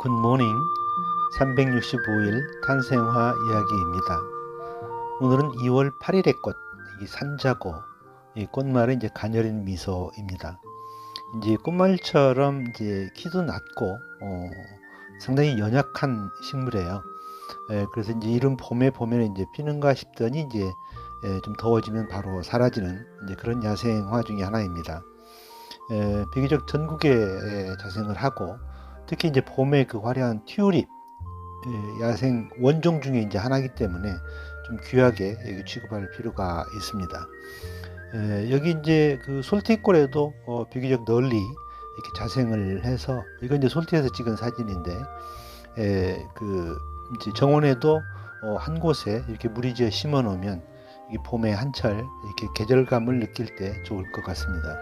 굿모닝 365일 탄생화 이야기입니다. 오늘은 2월 8일의 꽃, 이 산자고, 이 꽃말은 이제 가녀린 미소입니다. 이제 꽃말처럼 이제 키도 낮고 어, 상당히 연약한 식물이에요. 에, 그래서 이제 이른 봄에 보면 이제 피는가 싶더니 이제 에, 좀 더워지면 바로 사라지는 이제 그런 야생화 중에 하나입니다. 에, 비교적 전국에 에, 자생을 하고 특히 이제 봄에 그 화려한 튤립 예, 야생 원종 중에 이제 하나이기 때문에 좀 귀하게 여기 취급할 필요가 있습니다. 에, 여기 이제 그 솔티골에도 어, 비교적 널리 이렇게 자생을 해서 이건 이제 솔티에서 찍은 사진인데 에, 그 이제 정원에도 어, 한 곳에 이렇게 무리지어 심어 놓으면 이 봄의 한철 이렇게 계절감을 느낄 때 좋을 것 같습니다.